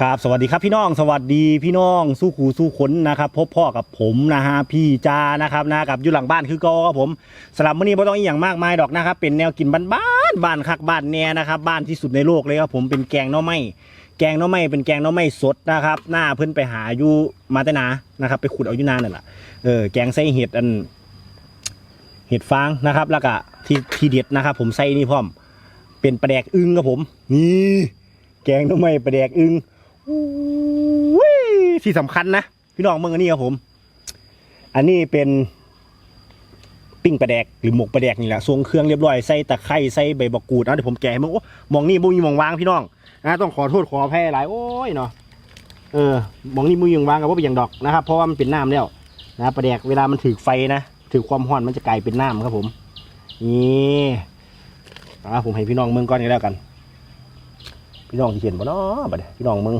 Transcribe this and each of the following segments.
ครับสวัสดีครับพี่น้องสวัสดีพี่น้องสู้ขู่สู้ขนนะครับพบพ่อกับผมนะฮะพี่จานะครับนะกับอยู่หลังบ้านคือก็ครับผมสำหรับมื้อนี้ไม่ต้องอีกอย่างมากมายดอกนะครับเป็นแนวกินบ้านๆบ้านคักบ้านแน่นะครับบ้านที่สุดในโลกเลยครับผมเป็นแกงหน่อไม้แกงหน่อไม้เป็นแกงหน่อไม้สดนะครับหน้าเพิ่นไปหาอยู่มาแต่นานะครับไปขุดเอาอยู่นานนั่นแหละเออแกงใส่เห็ดอันเห็ดฟางนะครับ แล้วก็ที่ที่เด็ดนะครับ ผมใส่นี่พร้อม เป็นปลาแดกอึ้งครับผมนี่แกงหน่อไม้ปลาแดกอึ้งอุ้ย ที่สำคัญนะ พี่น้องเมืองอันนี้ครับผม อันนี้เป็นปิ้งปลาแดกหรือหมกปลาแดกนี่แหละทรงเครื่องเรียบร้อยใส่ตะไคร้ใส่ใบบักกูดนะเดี๋ยวผมแกะให้มึงโอ้มองนี่มุ้ยมองวางพี่น้องนะต้องขอโทษขออภัยหลายโอ้ยเนาะเออมองนี่มุ้ยมองวางกับว่าเป็นอย่างดอกนะครับเพราะว่ามันเป็นน้ำแล้วนะปลาแดกเวลามันถือไฟนะถือความร้อนมันจะกลายเป็นน้ำครับผมนี่อะผมให้พี่น้องเมืองก่อนก็แล้วกัน พี่น้องที่เห็นบ่เนาะบัดพี่น้องเมือง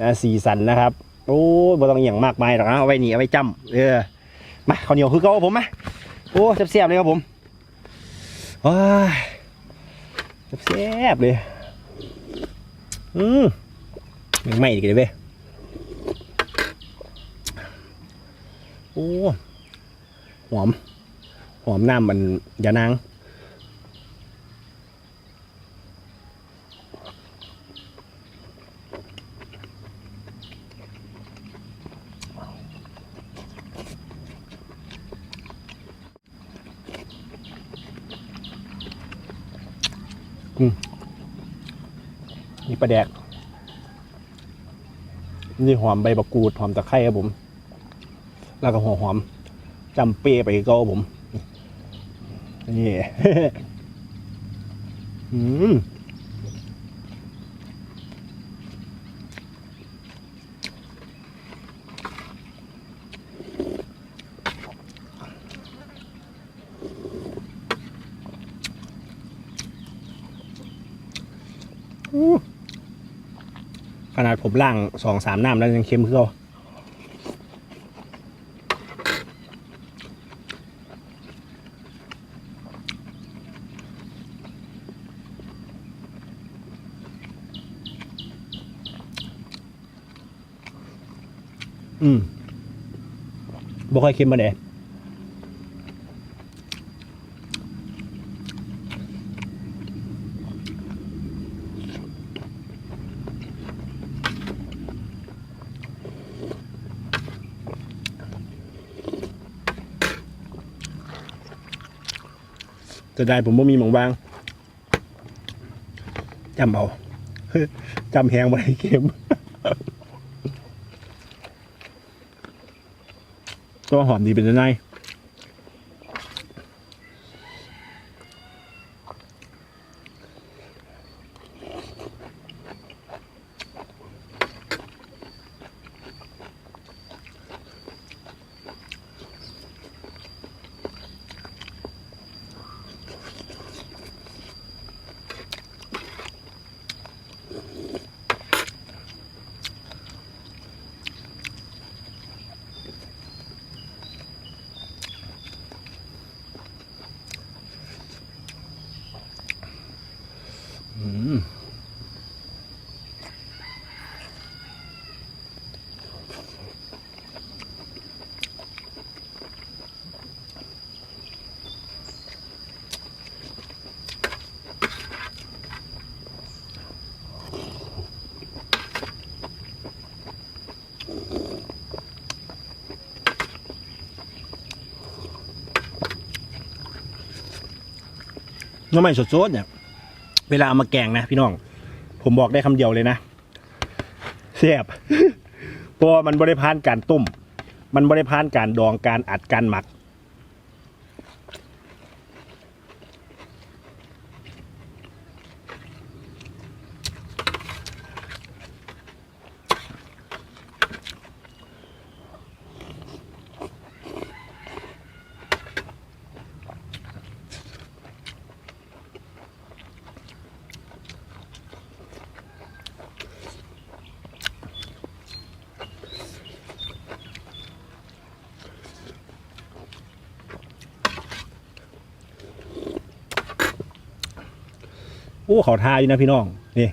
นะสีสันนะครับโอ้บ่ต้องอย่างมากมายหรอกนะเอาไว้หนีเอาไว้จำเออมาข้าวเหนียวคือเก่าผมมาโอ้แซ่บๆเลยครับผมว้ายแซ่บๆเลยอืมยังไม่อีกเลยเว้ยโอ้หอมหอมน้ำมันยานาง นี่ปลาแดก นี่หอมใบบักกูดหอมตะไคร้ครับผม แล้วก็หัวหอมจำเป้ไปก็ผมนี่อืมข นาดผมล่างสองสามน้ำแล้วยังเค็มขึ้นเขาอืมบ่ค่อยเค็มมาเด้ จะได้ผมบ่มีหมองบางจำเอาจำแหงไว้เค็มตัวหอมดีเป็นยังไง น้ำมันสดๆเนี่ย เวลาเอามาแกงนะพี่น้อง ผมบอกได้คำเดียวเลยนะแซ่บเพราะมันบริพานการต้ม มันบริพานการดองการอัดการหมัก อ้เขาทาอยู่นะพี่น้อง นี่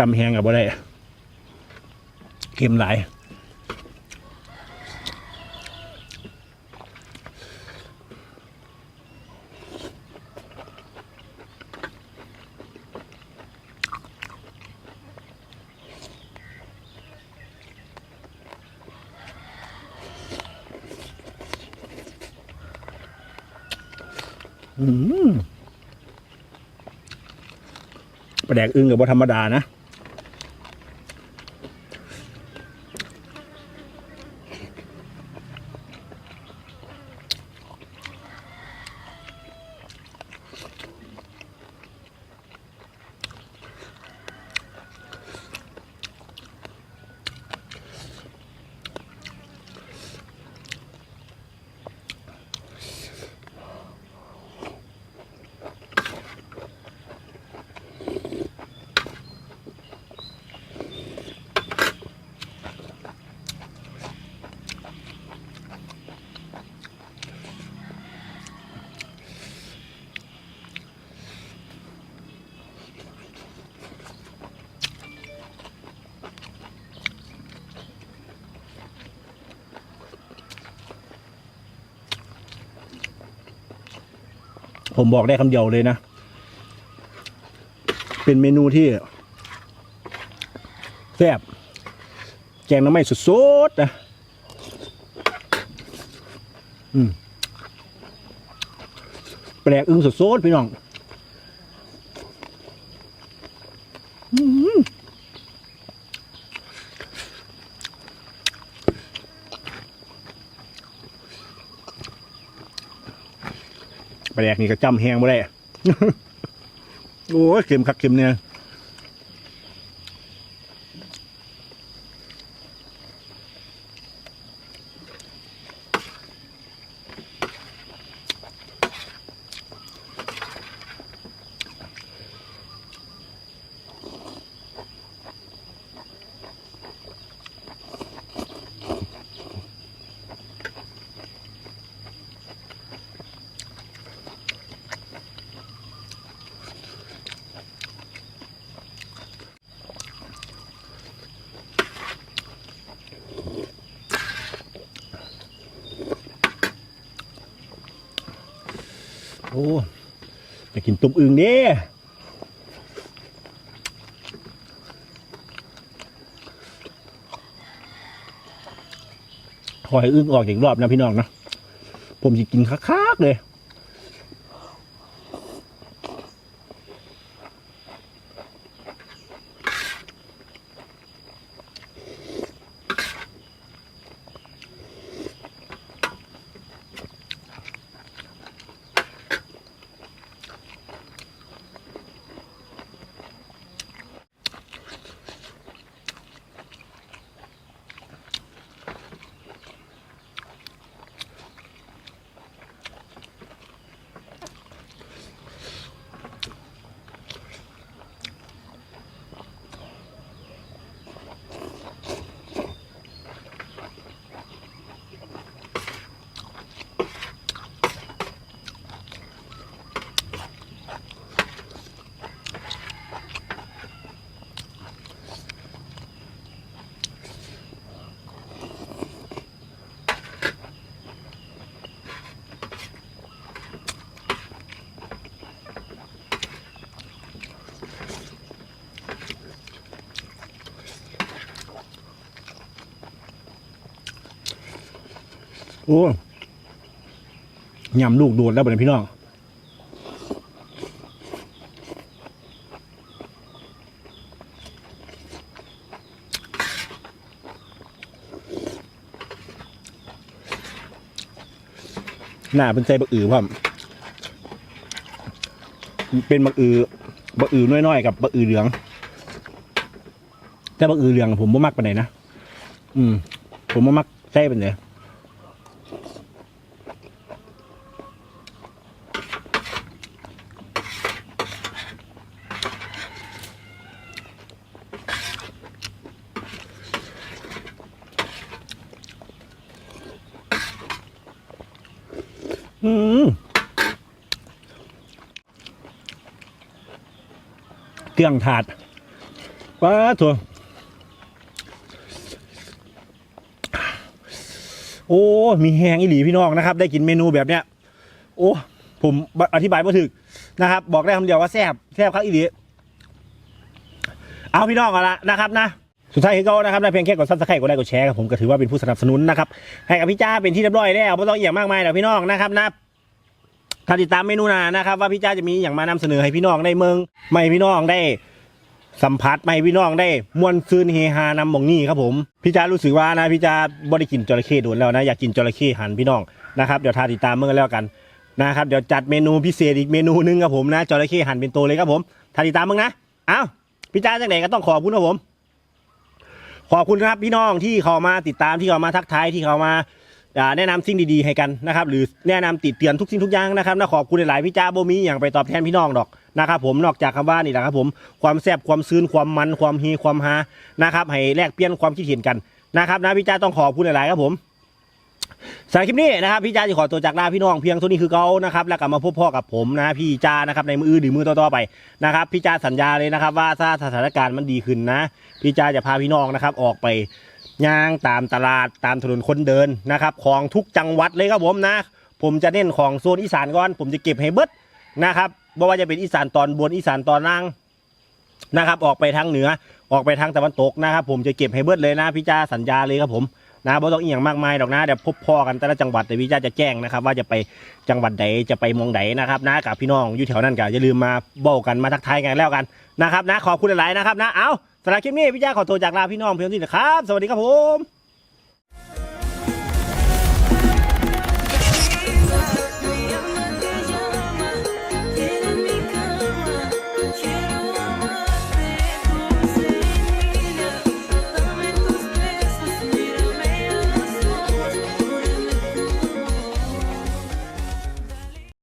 จำแหงกับบ่ได้เค็มหลายอืมปลาแดกอึ้งกับว่าธรรมดานะ ผมบอกได้คำเดียวเลยนะ เป็นเมนูที่แซ่บแกงน้ำไม่สดๆนะอืมแปลกอึ้งสดๆพี่น้อง แปลกนี่ก็จำแหงบ่ได้ โอ้ยเค็มคักเค็มเนี่ย โอ้ไปกินตุ่มอึ่งเนี่หอยอึงออกอีกรอบนะพี่น้องนะ ผมจะกินคักๆเลย อ้ยำลูกโดดแล้วเป็นพี่น้องหน้าเป็นใจบักอือพ่อมเป็นบักอือบักอือน้อยๆกับบักอือเหลือง แต่บักอือเหลือง ผมบ่มักปานไหนนะ อืม ผมบ่มักใส่ปานไหน อืมเครื่องถาดป้าถั่วโอ้ มีแหงอีหลีพี่น้องนะครับ ได้กินเมนูแบบเนี้ย โอ้ ผมอธิบายไม่ถึกนะครับ บอกได้คำเดียวว่าแซ่บแซ่บครับอีหลีเอาพี่น้องเอาละนะครับนะ สุดท้ายคือก็นะครับได้เพียงแค่กดซับสไครต์กดไลค์กดแชร์ครับผมก็ถือว่าเป็นผู้สนับสนุนนะครับให้กับพี่จ้าเป็นที่เรียบร้อยแล้วไม่ต้องอย่างมากมายหรอกพี่น้องนะครับนะถ้าติดตามเมนูนานะครับ ว่าพี่จ้าจะมีอย่างมานำเสนอให้พี่น้องได้เมืองไม่ให้พี่น้องได้สัมผัสไม่ให้พี่น้องได้มวนซืนเฮฮานำมองนี่ครับผมพี่จ้ารู้สึกว่านะพี่จ้าบ่ได้กินจระเข้โดนแล้วนะอยากกินจระเข้หันพี่น้องนะครับเดี๋ยวทาติดตามเมื่อแล้วกันนะครับเดี๋ยวจัดเมนูพิเศษอีกเมนูหนึงครับผมนะจระเข้หันเป็นตัวเลยครับผมทาติดตามมึงนะเอ้าพี่จ้าจากไหนก็ต้องขอบคุณครับผม ขอบคุณครับพี่น้องที่เขามาติดตามที่เขามาทักทายที่เขามาแนะนำสิ่งดีๆให้กันนะครับ หรือแนะนำติดเตือนทุกสิ่งทุกอย่างนะครับนะขอบคุณหลายๆพี่จ้าโบมีอย่างไปตอบแทนพี่น้องดอกนะครับผมนอกจากคำว่านี่แหละครับผมความแซ่บความซื้นความมันความเฮความฮานะครับให้แลกเปลี่ยนความคิดเห็นกันนะครับนะพี่จ้าต้องขอบคุณหลายๆครับผม สำหรับคลิปนี้นะครับพี่จ้าจะขอตัวจากลาพี่น้องเพียงเท่านี้คือเก่านะครับแล้วกลับมาพบพ่อกับผมนะพี่จ้านะครับในมืออื่นหรือมือต่อๆไปนะครับพี่จ้าสัญญาเลยนะครับ ว่าถ้าสถานการณ์มันดีขึ้นนะ พี่จ้าจะพาพี่น้องนะครับออกไปย่างตามตลาดตามถนนคนเดินนะครับของทุกจังหวัดเลยครับผมนะ ผมจะเน้นของโซนอีสานก่อน ผมจะเก็บให้เบิดนะครับไม่ว่าจะเป็นอีสานตอนบนอีสานตอนล่างนะครับ ออกไปทางเหนือออกไปทางตะวันตกนะครับ ผมจะเก็บให้เบิดเลยนะพี่จ้าสัญญาเลยครับผม นะบ่ต้องอีกอย่างมากมายดอกนะเดี๋ยวพบพ่อกันแต่ละจังหวัดแต่วิจาจะแจ้งนะครับว่าจะไปจังหวัดไหนจะไปมองไหนนะครับนะกับพี่น้องอยู่แถวนั้นก็อย่าลืมมาบอกกันมาทักทายกันแล้วกันนะครับนะขอบคุณหลายๆนะครับนะเอาสำหรับคลิปนี้พี่จ้าขอตัวจากลาพี่น้องเพียงเท่านี้นะครับ สวัสดีครับผม